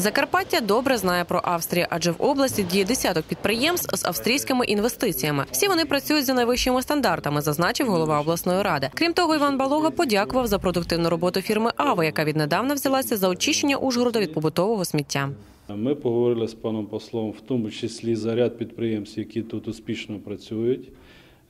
Закарпаття добре знає про Австрію, адже в області діє десяток підприємств з австрійськими інвестиціями. Всі вони працюють за найвищими стандартами, зазначив голова обласної ради. Крім того, Іван Балога подякував за продуктивну роботу фірми Ава, яка віднедавна взялася за очищення Ужгорода від побутового сміття. Ми поговорили з паном послом, в тому числі за ряд підприємств, які тут успішно працюють.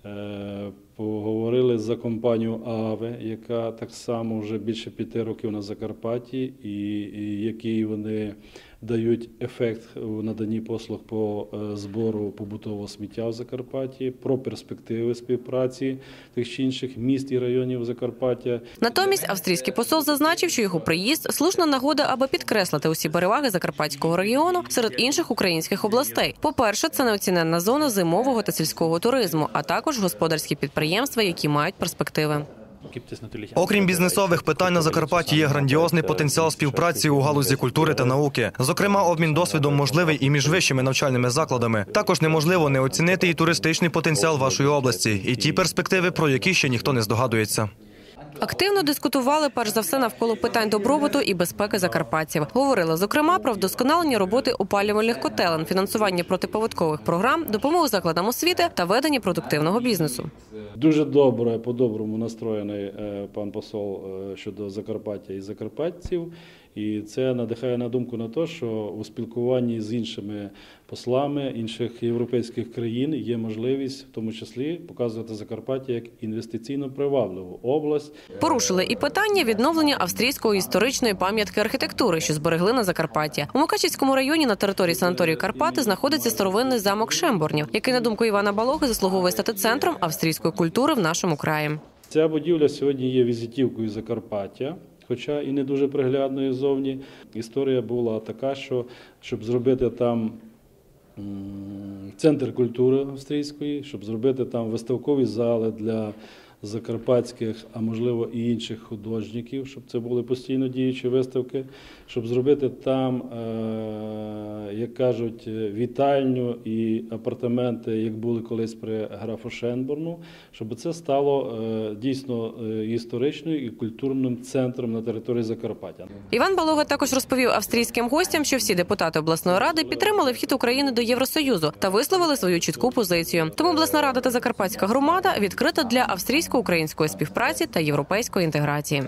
Е, Поговорили за компанію АВЕ, яка так само вже більше п'яти років на Закарпатті, і, і які вони дають ефект у наданні послуг по е, збору побутового сміття в Закарпатті, про перспективи співпраці тих чи інших міст і районів Закарпаття. Натомість австрійський посол зазначив, що його приїзд слушна нагода, аби підкреслити усі переваги закарпатського регіону серед інших українських областей. По-перше, це неоціненна зона зимового та сільського туризму, а також господарські підприємства, які мають перспективи. Окрім бізнесових питань на Закарпатті є грандіозний потенціал співпраці у галузі культури та науки. Зокрема, обмін досвідом можливий і між вищими навчальними закладами. Також неможливо не оцінити і туристичний потенціал вашої області, і ті перспективи, про які ще ніхто не здогадується. Активно дискутували перш за все навколо питань добробуту і безпеки закарпатців. Говорили зокрема про вдосконалення роботи опалювальних котелень, фінансування протиповодкових програм, допомогу закладам освіти та ведення продуктивного бізнесу. Дуже добре, по-доброму настроєний е, пан посол е, щодо Закарпаття і закарпатців. І це надихає на думку на те, що у спілкуванні з іншими послами інших європейських країн є можливість, в тому числі, показувати Закарпаття як інвестиційно привабливу область. Порушили і питання відновлення австрійської історичної пам'ятки архітектури, що зберегли на Закарпатті. У Мукачівському районі на території санаторію Карпати знаходиться старовинний замок Шемборнів, який, на думку Івана Балоги, заслуговує стати центром австрійської культури в нашому краї. Ця будівля сьогодні є візитівкою Закарпаття, хоча і не дуже приглядною зовні. Історія була така, що щоб зробити там центр культури австрійської, щоб зробити там виставкові зали для закарпатських, а можливо і інших художників, щоб це були постійно діючі виставки, щоб зробити там, е, як кажуть, вітальню і апартаменти, як були колись при графу Шенборну, щоб це стало е, дійсно е, історичною і культурним центром на території Закарпаття. Іван Балога також розповів австрійським гостям, що всі депутати обласної ради підтримали вхід України до Євросоюзу та висловили свою чітку позицію. Тому обласна рада та закарпатська громада відкрита для австрійсько-української співпраці та європейської інтеграції.